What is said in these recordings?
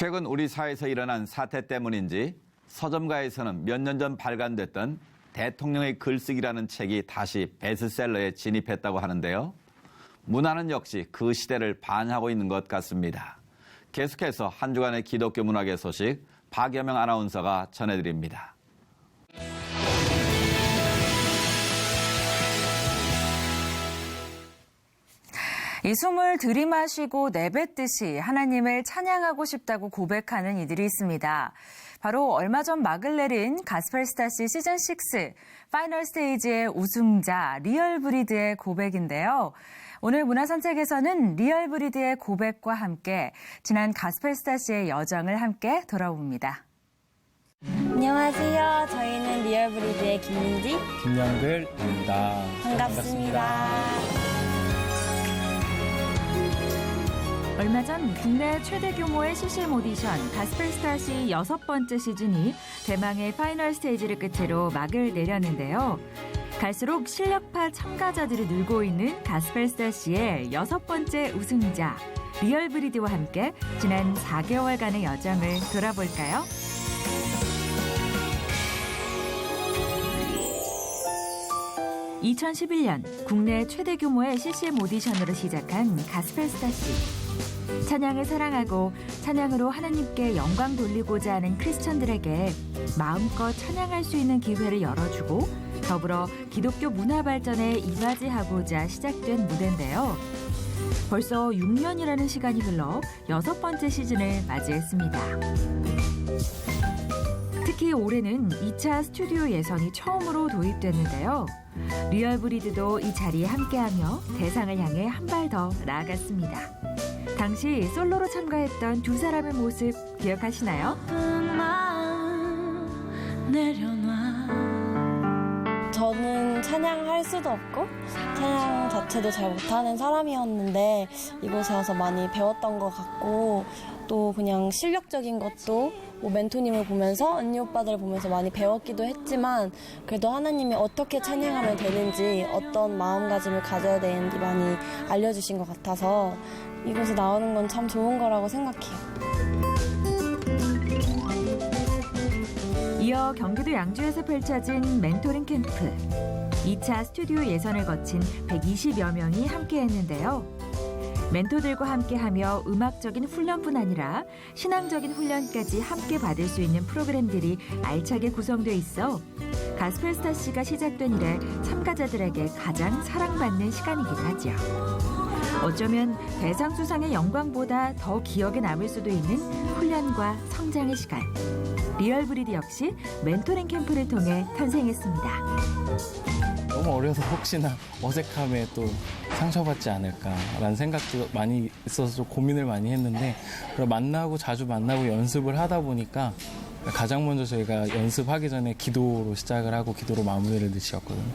최근 우리 사회에서 일어난 사태 때문인지 서점가에서는 몇 년 전 발간됐던 대통령의 글쓰기라는 책이 다시 베스트셀러에 진입했다고 하는데요. 문화는 역시 그 시대를 반영하고 있는 것 같습니다. 계속해서 한 주간의 기독교 문학의 소식 박여명 아나운서가 전해드립니다. 이 숨을 들이마시고 내뱉듯이 하나님을 찬양하고 싶다고 고백하는 이들이 있습니다. 바로 얼마 전 막을 내린 가스펠스타시 시즌6 파이널 스테이지의 우승자 리얼브리드의 고백인데요. 오늘 문화선책에서는 리얼브리드의 고백과 함께 지난 가스펠스타시의 여정을 함께 돌아봅니다. 안녕하세요. 저희는 리얼브리드의 김민지. 김영글입니다. 반갑습니다. 얼마 전 국내 최대 규모의 CCM 오디션 가스펠스타 시 여섯 번째 시즌이 대망의 파이널 스테이지를 끝으로 막을 내렸는데요. 갈수록 실력파 참가자들이 늘고 있는 가스펠스타 시의 여섯 번째 우승자 리얼브리드와 함께 지난 4개월간의 여정을 돌아볼까요? (2011년) 국내 최대 규모의 CCM 오디션으로 시작한 가스펠스타시 찬양을 사랑하고 찬양으로 하나님께 영광 돌리고자 하는 크리스천들에게 마음껏 찬양할 수 있는 기회를 열어주고 더불어 기독교 문화 발전에 이바지하고자 시작된 무대인데요. 벌써 6년이라는 시간이 흘러 여섯 번째 시즌을 맞이했습니다. 특히 올해는 2차 스튜디오 예선이 처음으로 도입됐는데요. 리얼브리드도 이 자리에 함께하며 대상을 향해 한 발 더 나아갔습니다. 당시 솔로로 참가했던 두 사람의 모습 기억하시나요? 저는 찬양할 수도 없고 찬양 자체도 잘 못하는 사람이었는데 이곳에 와서 많이 배웠던 것 같고 또 그냥 실력적인 것도 뭐 멘토님을 보면서 언니 오빠들을 보면서 많이 배웠기도 했지만 그래도 하나님이 어떻게 찬양하면 되는지 어떤 마음가짐을 가져야 되는지 많이 알려주신 것 같아서 이곳에 나오는 건 참 좋은 거라고 생각해요. 이어 경기도 양주에서 펼쳐진 멘토링 캠프. 2차 스튜디오 예선을 거친 120여 명이 함께 했는데요. 멘토들과 함께하며 음악적인 훈련뿐 아니라 신앙적인 훈련까지 함께 받을 수 있는 프로그램들이 알차게 구성돼 있어 가스펠스타 씨가 시작된 이래 참가자들에게 가장 사랑받는 시간이기도 하죠. 어쩌면 대상 수상의 영광보다 더 기억에 남을 수도 있는 훈련과 성장의 시간. 리얼브리드 역시 멘토링 캠프를 통해 탄생했습니다. 너무 어려서 혹시나 어색함에 또 상처받지 않을까라는 생각도 많이 있어서 좀 고민을 많이 했는데 만나고 자주 만나고 연습을 하다 보니까 가장 먼저 저희가 연습하기 전에 기도로 시작을 하고 기도로 마무리를 지었거든요.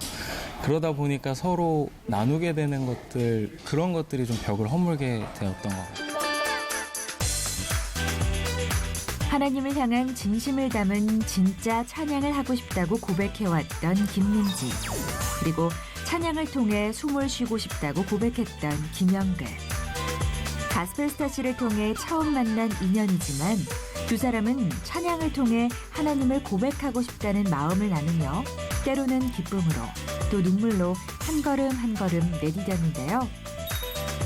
그러다 보니까 서로 나누게 되는 것들 그런 것들이 좀 벽을 허물게 되었던 것 같아요. 하나님을 향한 진심을 담은 진짜 찬양을 하고 싶다고 고백해왔던 김민지. 그리고 찬양을 통해 숨을 쉬고 싶다고 고백했던 김영글. 가스펠스타시를 통해 처음 만난 인연이지만 두 사람은 찬양을 통해 하나님을 고백하고 싶다는 마음을 나누며 때로는 기쁨으로 또 눈물로 한 걸음 한 걸음 내디뎠는데요.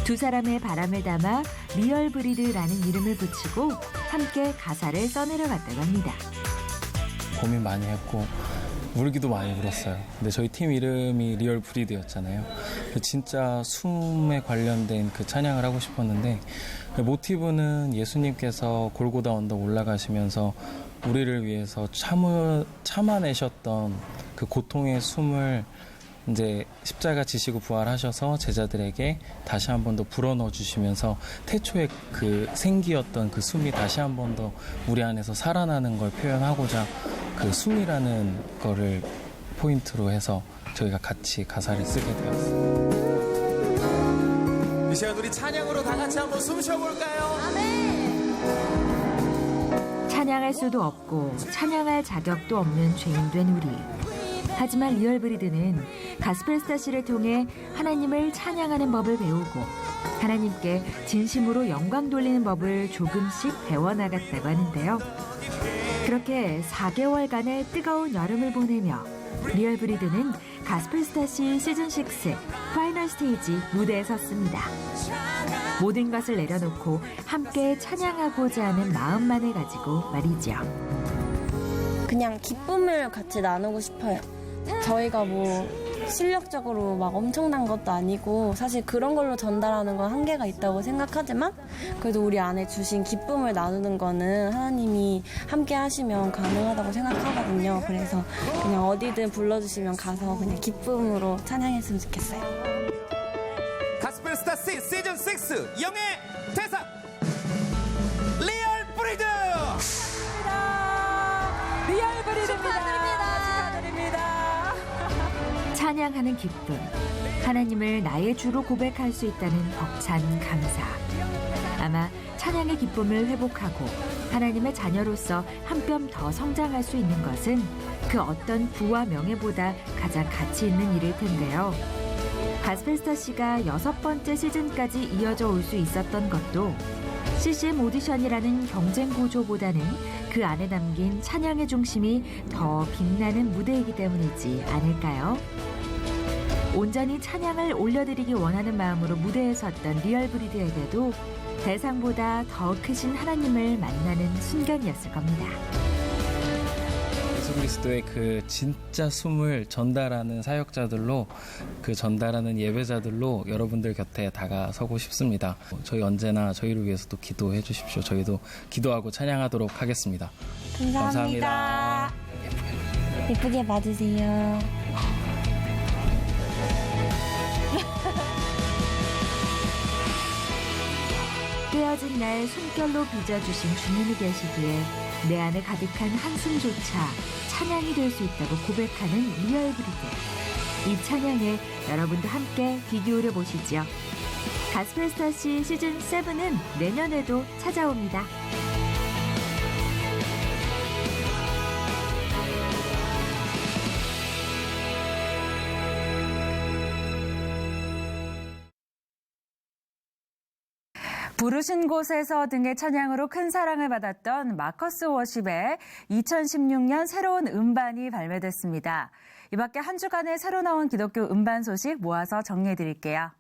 두 사람의 바람을 담아 리얼 브리드라는 이름을 붙이고 함께 가사를 써내려갔다고 합니다. 고민 많이 했고 울기도 많이 울었어요. 근데 저희 팀 이름이 리얼 브리드였잖아요. 진짜 숨에 관련된 그 찬양을 하고 싶었는데 그 모티브는 예수님께서 골고다 언덕 올라가시면서 우리를 위해서 참을 참아내셨던 그 고통의 숨을 이제 십자가 지시고 부활하셔서 제자들에게 다시 한 번 더 불어넣어 주시면서 태초의 그 생기였던 그 숨이 다시 한 번 더 우리 안에서 살아나는 걸 표현하고자 그 숨이라는 거를 포인트로 해서 저희가 같이 가사를 쓰게 되었어요. 이 시간 우리 찬양으로 다 같이 한번 숨 쉬어볼까요? 찬양할 수도 없고 찬양할 자격도 없는 죄인 된 우리. 하지만 리얼브리드는 가스펠 스타시를 통해 하나님을 찬양하는 법을 배우고 하나님께 진심으로 영광 돌리는 법을 조금씩 배워나갔다고 하는데요. 그렇게 4개월간의 뜨거운 여름을 보내며 리얼 브리드는 가스펠 스타시 시즌 6 파이널 스테이지 무대에 섰습니다. 모든 것을 내려놓고 함께 찬양하고자 하는 마음만을 가지고 말이죠. 그냥 기쁨을 같이 나누고 싶어요. 저희가 뭐 실력적으로 막 엄청난 것도 아니고 사실 그런 걸로 전달하는 건 한계가 있다고 생각하지만 그래도 우리 안에 주신 기쁨을 나누는 거는 하나님이 함께 하시면 가능하다고 생각하거든요. 그래서 그냥 어디든 불러주시면 가서 그냥 기쁨으로 찬양했으면 좋겠어요. 가스펠 스타 C 시즌 6 영예 찬양하는 기쁨. 하나님을 나의 주로 고백할 수 있다는 벅찬 감사. 아마 찬양의 기쁨을 회복하고 하나님의 자녀로서 한 뼘 더 성장할 수 있는 것은 그 어떤 부와 명예보다 가장 가치 있는 일일 텐데요. 가스펠스타 씨가 여섯 번째 시즌까지 이어져 올 수 있었던 것도 CCM 오디션이라는 경쟁 구조보다는 그 안에 담긴 찬양의 중심이 더 빛나는 무대이기 때문이지 않을까요? 온전히 찬양을 올려드리기 원하는 마음으로 무대에 섰던 리얼브리드에게도 대상보다 더 크신 하나님을 만나는 순간이었을 겁니다. 예수 그리스도의 그 진짜 숨을 전달하는 사역자들로 그 전달하는 예배자들로 여러분들 곁에 다가서고 싶습니다. 저희 언제나 저희를 위해서도 기도해 주십시오. 저희도 기도하고 찬양하도록 하겠습니다. 감사합니다. 예쁘게 봐주세요. 깨어진 날 숨결로 빚어주신 주님이 계시기에 내 안에 가득한 한숨조차 찬양이 될 수 있다고 고백하는 리얼 브리드. 이 찬양에 여러분도 함께 귀 기울여 보시죠. 가스펠스타시 시즌 7은 내년에도 찾아옵니다. 부르신 곳에서 등의 찬양으로 큰 사랑을 받았던 마커스 워십의 2016년 새로운 음반이 발매됐습니다. 이 밖에 한 주간에 새로 나온 기독교 음반 소식 모아서 정리해 드릴게요.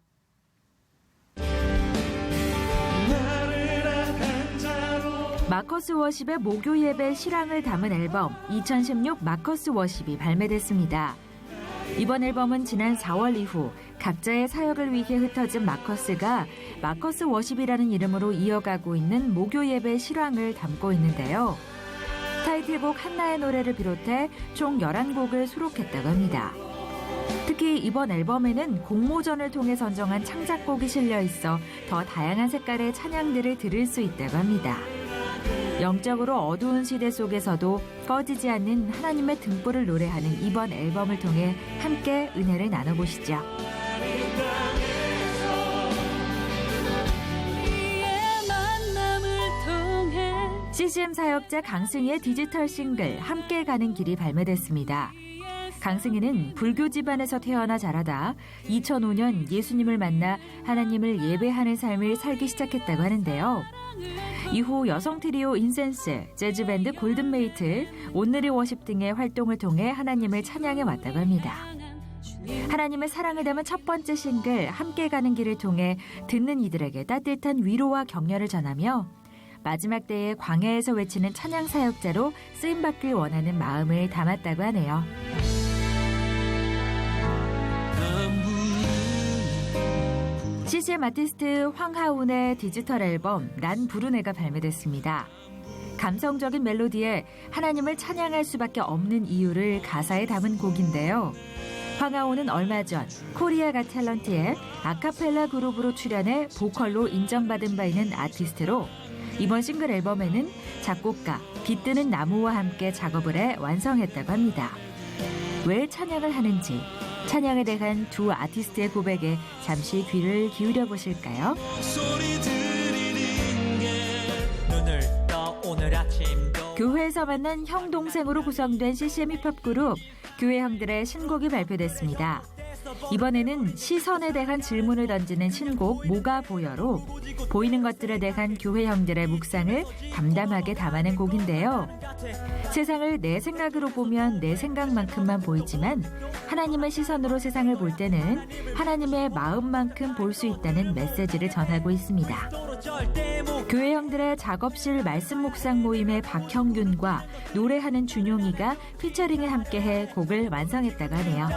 마커스 워십의 목요 예배 실황을 담은 앨범 2016 마커스 워십이 발매됐습니다. 이번 앨범은 지난 4월 이후 각자의 사역을 위해 흩어진 마커스가 마커스 워십이라는 이름으로 이어가고 있는 목요 예배 실황을 담고 있는데요. 타이틀곡 한나의 노래를 비롯해 총 11곡을 수록했다고 합니다. 특히 이번 앨범에는 공모전을 통해 선정한 창작곡이 실려 있어 더 다양한 색깔의 찬양들을 들을 수 있다고 합니다. 영적으로 어두운 시대 속에서도 꺼지지 않는 하나님의 등불을 노래하는 이번 앨범을 통해 함께 은혜를 나눠보시죠. CCM 사역자 강승희의 디지털 싱글 함께 가는 길이 발매됐습니다. 강승희는 불교 집안에서 태어나 자라다 2005년 예수님을 만나 하나님을 예배하는 삶을 살기 시작했다고 하는데요. 이후 여성 트리오 인센스, 재즈밴드 골든메이트, 온누리 워십 등의 활동을 통해 하나님을 찬양해 왔다고 합니다. 하나님의 사랑을 담은 첫 번째 싱글 함께 가는 길을 통해 듣는 이들에게 따뜻한 위로와 격려를 전하며 마지막 때에 광야에서 외치는 찬양 사역자로 쓰임 받길 원하는 마음을 담았다고 하네요. CCM 아티스트 황하운의 디지털 앨범 난 부르네가 발매됐습니다. 감성적인 멜로디에 하나님을 찬양할 수밖에 없는 이유를 가사에 담은 곡인데요. 황하온은 얼마 전 코리아 가 탤런트의 아카펠라 그룹으로 출연해 보컬로 인정받은 바 있는 아티스트로 이번 싱글 앨범에는 작곡가 빛드는 나무와 함께 작업을 해 완성했다고 합니다. 왜 찬양을 하는지 찬양에 대한 두 아티스트의 고백에 잠시 귀를 기울여 보실까요? 교회에서 만난 형 동생으로 구성된 CCM 힙합 그룹 교회 형들의 신곡이 발표됐습니다. 이번에는 시선에 대한 질문을 던지는 신곡 뭐가 보여로 보이는 것들에 대한 교회 형들의 묵상을 담담하게 담아낸 곡인데요. 세상을 내 생각으로 보면 내 생각만큼만 보이지만 하나님의 시선으로 세상을 볼 때는 하나님의 마음만큼 볼 수 있다는 메시지를 전하고 있습니다. 교회 형들의 작업실 말씀 묵상 모임의 박형균과 노래하는 준용이가 피처링에 함께해 곡을 완성했다고 하네요.